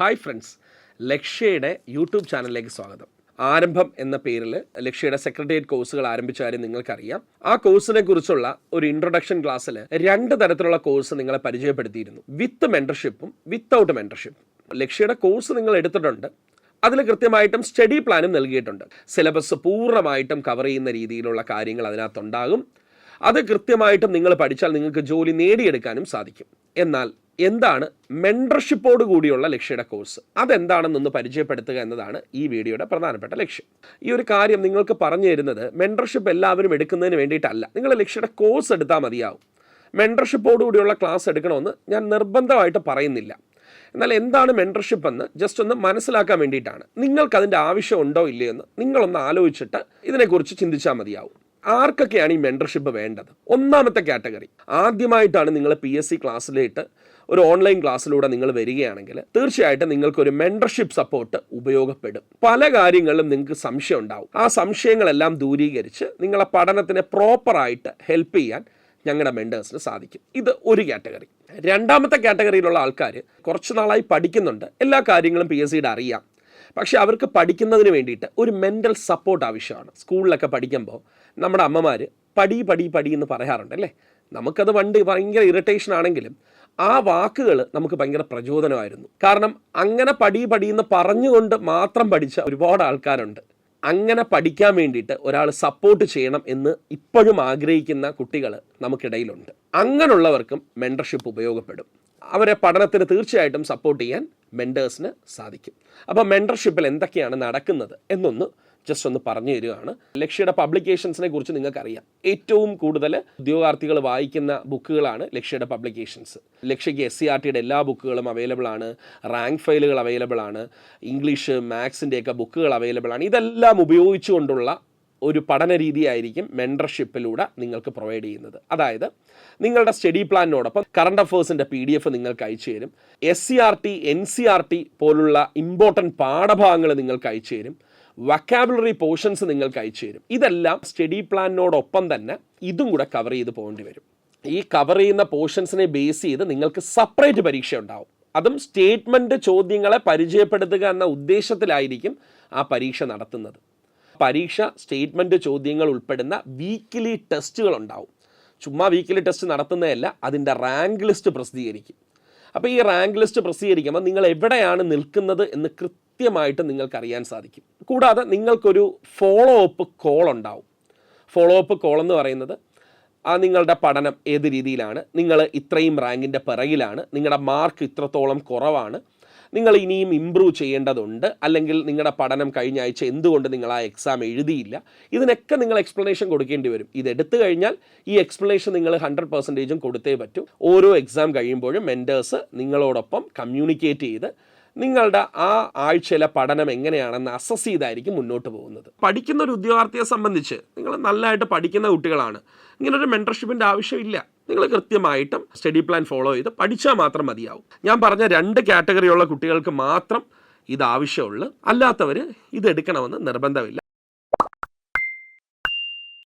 Hi friends ലക്ഷ്യയുടെ YouTube ചാനലിലേക്ക് സ്വാഗതം. ആരംഭം എന്ന പേരിൽ ലക്ഷ്യയുടെ സെക്രട്ടേറിയറ്റ് കോഴ്സുകൾ ആരംഭിച്ച കാര്യം നിങ്ങൾക്കറിയാം. ആ കോഴ്സിനെ കുറിച്ചുള്ള ഒരു ഇൻട്രൊഡക്ഷൻ ക്ലാസ്സിൽ രണ്ട് തരത്തിലുള്ള കോഴ്സ് നിങ്ങളെ പരിചയപ്പെടുത്തിയിരുന്നു. വിത്ത് മെന്റർഷിപ്പും വിത്തൗട്ട് മെന്റർഷിപ്പും ലക്ഷ്യയുടെ കോഴ്സ് നിങ്ങൾ എടുത്തിട്ടുണ്ട്. അതിൽ കൃത്യമായിട്ടും സ്റ്റഡി പ്ലാനും നൽകിയിട്ടുണ്ട്. സിലബസ് പൂർണമായിട്ടും കവർ ചെയ്യുന്ന രീതിയിലുള്ള കാര്യങ്ങൾ അതിനകത്തുണ്ടാകും. അത് കൃത്യമായിട്ടും നിങ്ങൾ പഠിച്ചാൽ നിങ്ങൾക്ക് ജോലി നേടിയെടുക്കാനും സാധിക്കും. എന്നാൽ എന്താണ് മെൻഡർഷിപ്പോട് കൂടിയുള്ള ലക്ഷ്യയുടെ കോഴ്സ് അതെന്താണെന്നൊന്ന് പരിചയപ്പെടുത്തുക എന്നതാണ് ഈ വീഡിയോയുടെ പ്രധാനപ്പെട്ട ലക്ഷ്യം. ഈ ഒരു കാര്യം നിങ്ങൾക്ക് പറഞ്ഞു തരുന്നത് മെൻഡർഷിപ്പ് എല്ലാവരും എടുക്കുന്നതിന് വേണ്ടിയിട്ടല്ല. നിങ്ങൾ ലക്ഷ്യയുടെ കോഴ്സ് എടുത്താൽ മതിയാവും. മെൻഡർഷിപ്പോട് കൂടിയുള്ള ക്ലാസ് എടുക്കണമെന്ന് ഞാൻ നിർബന്ധമായിട്ട് പറയുന്നില്ല. എന്നാൽ എന്താണ് മെൻഡർഷിപ്പ് എന്ന് ജസ്റ്റ് ഒന്ന് മനസ്സിലാക്കാൻ വേണ്ടിയിട്ടാണ്. നിങ്ങൾക്ക് അതിന്റെ ആവശ്യമുണ്ടോ ഇല്ലയോ എന്ന് നിങ്ങളൊന്ന് ആലോചിച്ചിട്ട് ഇതിനെക്കുറിച്ച് ചിന്തിച്ചാൽ മതിയാവും. ആർക്കൊക്കെയാണ് ഈ മെന്റർഷിപ്പ് വേണ്ടത്? ഒന്നാമത്തെ കാറ്റഗറി ആദ്യമായിട്ടാണ് നിങ്ങൾ പി എസ് സി ക്ലാസ്സിലേക്ക് ഒരു ഓൺലൈൻ ക്ലാസ്സിലൂടെ നിങ്ങൾ വരികയാണെങ്കിൽ തീർച്ചയായിട്ടും നിങ്ങൾക്കൊരു മെന്റർഷിപ്പ് സപ്പോർട്ട് ഉപയോഗപ്പെടും. പല കാര്യങ്ങളിലും നിങ്ങൾക്ക് സംശയം ഉണ്ടാവും. ആ സംശയങ്ങളെല്ലാം ദൂരീകരിച്ച് നിങ്ങളെ പഠനത്തിനെ പ്രോപ്പറായിട്ട് ഹെൽപ്പ് ചെയ്യാൻ ഞങ്ങളുടെ മെന്റേഴ്സിന് സാധിക്കും. ഇത് ഒരു കാറ്റഗറി രണ്ടാമത്തെ കാറ്റഗറിയിലുള്ള ആൾക്കാർ കുറച്ച് നാളായി പഠിക്കുന്നുണ്ട്. എല്ലാ കാര്യങ്ങളും പി എസ് സിയുടെ അറിയാം. പക്ഷെ അവർക്ക് പഠിക്കുന്നതിന് വേണ്ടിയിട്ട് ഒരു മെന്റൽ സപ്പോർട്ട് ആവശ്യമാണ്. സ്കൂളിലൊക്കെ പഠിക്കുമ്പോൾ നമ്മുടെ അമ്മമാർ പടി പടി പടി എന്ന് പറയാറുണ്ട് അല്ലേ? നമുക്കത് പണ്ട് ഭയങ്കര ഇറിറ്റേഷൻ ആണെങ്കിലും ആ വാക്കുകൾ നമുക്ക് ഭയങ്കര പ്രചോദനമായിരുന്നു. കാരണം അങ്ങനെ പടി പടി എന്ന് പറഞ്ഞുകൊണ്ട് മാത്രം പഠിച്ച ഒരുപാട് ആൾക്കാരുണ്ട്. അങ്ങനെ പഠിക്കാൻ വേണ്ടിയിട്ട് ഒരാൾ സപ്പോർട്ട് ചെയ്യണം എന്ന് ഇപ്പോഴും ആഗ്രഹിക്കുന്ന കുട്ടികൾ നമുക്കിടയിലുണ്ട്. അങ്ങനെയുള്ളവർക്കും മെന്റർഷിപ്പ് ഉപയോഗപ്പെടും. അവരെ പഠനത്തിന് തീർച്ചയായിട്ടും സപ്പോർട്ട് ചെയ്യാൻ മെന്റേഴ്സിന് സാധിക്കും. അപ്പോൾ മെന്റർഷിപ്പിൽ എന്തൊക്കെയാണ് നടക്കുന്നത് എന്നൊന്ന് ജസ്റ്റ് ഒന്ന് പറഞ്ഞു തരികയാണ്. ലക്ഷ്യയുടെ പബ്ലിക്കേഷൻസിനെ കുറിച്ച് നിങ്ങൾക്കറിയാം. ഏറ്റവും കൂടുതൽ ഉദ്യോഗാർത്ഥികൾ വായിക്കുന്ന ബുക്കുകളാണ് ലക്ഷ്യയുടെ പബ്ലിക്കേഷൻസ് ലക്ഷ്യയ്ക്ക് എസ് സി ആർ ടിയുടെ എല്ലാ ബുക്കുകളും അവൈലബിൾ ആണ്. റാങ്ക് ഫയലുകൾ അവൈലബിൾ ആണ്. ഇംഗ്ലീഷ് മാത്സിന്റെയൊക്കെ ബുക്കുകൾ അവൈലബിൾ ആണ്. ഇതെല്ലാം ഉപയോഗിച്ചുകൊണ്ടുള്ള ഒരു പഠന രീതിയായിരിക്കും മെന്റർഷിപ്പിലൂടെ നിങ്ങൾക്ക് പ്രൊവൈഡ് ചെയ്യുന്നത്. അതായത് നിങ്ങളുടെ സ്റ്റഡി പ്ലാനിനോടൊപ്പം കറണ്ട് അഫേഴ്സിന്റെ പി ഡി എഫ് നിങ്ങൾക്ക് അയച്ചു തരും. S C R T N C R T പോലുള്ള ഇമ്പോർട്ടന്റ് പാഠഭാഗങ്ങൾ നിങ്ങൾക്ക് അയച്ചു തരും. വക്കാബുലറി പോർഷൻസ് നിങ്ങൾക്ക് അയച്ചു തരും. ഇതെല്ലാം സ്റ്റഡി പ്ലാനിനോടൊപ്പം തന്നെ ഇതും കൂടെ കവർ ചെയ്ത് പോകേണ്ടി വരും. ഈ കവർ ചെയ്യുന്ന പോർഷൻസിനെ ബേസ് ചെയ്ത് നിങ്ങൾക്ക് സെപ്പറേറ്റ് പരീക്ഷ ഉണ്ടാവും. അതും സ്റ്റേറ്റ്മെന്റ് ചോദ്യങ്ങളെ പരിചയപ്പെടുത്തുക എന്ന ഉദ്ദേശത്തിലായിരിക്കും ആ പരീക്ഷ നടത്തുന്നത്. പരീക്ഷ സ്റ്റേറ്റ്മെന്റ് ചോദ്യങ്ങൾ ഉൾപ്പെടുന്ന വീക്കിലി ടെസ്റ്റുകൾ ഉണ്ടാവും ചുമ്മാ വീക്കിലി ടെസ്റ്റ് നടത്തുന്നതല്ല അതിന്റെ റാങ്ക് ലിസ്റ്റ് പ്രസിദ്ധീകരിക്കും. അപ്പോൾ ഈ റാങ്ക് ലിസ്റ്റ് പ്രസിദ്ധീകരിക്കുമ്പോൾ നിങ്ങൾ എവിടെയാണ് നിൽക്കുന്നത് എന്ന് കൃത്യമായിട്ട് നിങ്ങൾക്ക് അറിയാൻ സാധിക്കും. കൂടാതെ നിങ്ങൾക്കൊരു ഫോളോ അപ്പ് കോൾ ഉണ്ടാവും. ഫോളോ അപ്പ് കോൾ എന്ന് പറയുന്നത് ആ നിങ്ങളുടെ പഠനം ഏത് രീതിയിലാണ് നിങ്ങൾ ഇത്രയും റാങ്കിന്റെ പിറകിലാണ് നിങ്ങളുടെ മാർക്ക് ഇത്രത്തോളം കുറവാണ് നിങ്ങൾ ഇനിയും ഇമ്പ്രൂവ് ചെയ്യേണ്ടതുണ്ട്. അല്ലെങ്കിൽ നിങ്ങളുടെ പഠനം കഴിഞ്ഞ ആഴ്ച എന്തുകൊണ്ട് നിങ്ങൾ ആ എക്സാം എഴുതിയില്ല? ഇതിനൊക്കെ നിങ്ങൾ എക്സ്പ്ലനേഷൻ കൊടുക്കേണ്ടി വരും. ഇത് എടുത്തു കഴിഞ്ഞാൽ ഈ എക്സ്പ്ലനേഷൻ നിങ്ങൾ ഹൺഡ്രഡ് പെർസെന്റേജും കൊടുത്തേ പറ്റൂ. ഓരോ എക്സാം കഴിയുമ്പോഴും മെന്റേഴ്സ് നിങ്ങളോടൊപ്പം കമ്മ്യൂണിക്കേറ്റ് ചെയ്ത് നിങ്ങളുടെ ആ ആഴ്ചയിലെ പഠനം എങ്ങനെയാണെന്ന് അസസ് ചെയ്തായിരിക്കും മുന്നോട്ട് പോകുന്നത്. പഠിക്കുന്ന ഒരു ഉദ്യോഗാർത്ഥിയെ സംബന്ധിച്ച് നിങ്ങൾ നല്ലതായിട്ട് പഠിക്കുന്ന കുട്ടികളാണ്. ഇങ്ങനൊരു മെന്റർഷിപ്പിന്റെ ആവശ്യമില്ല. നിങ്ങൾ കൃത്യമായിട്ടും സ്റ്റഡി പ്ലാൻ ഫോളോ ചെയ്ത് പഠിച്ചാൽ മാത്രം മതിയാവും. ഞാൻ പറഞ്ഞ രണ്ട് കാറ്റഗറിയുള്ള കുട്ടികൾക്ക് മാത്രം ഇത് ആവശ്യമുള്ളൂ. അല്ലാത്തവർ ഇത് എടുക്കണമെന്ന് നിർബന്ധമില്ല.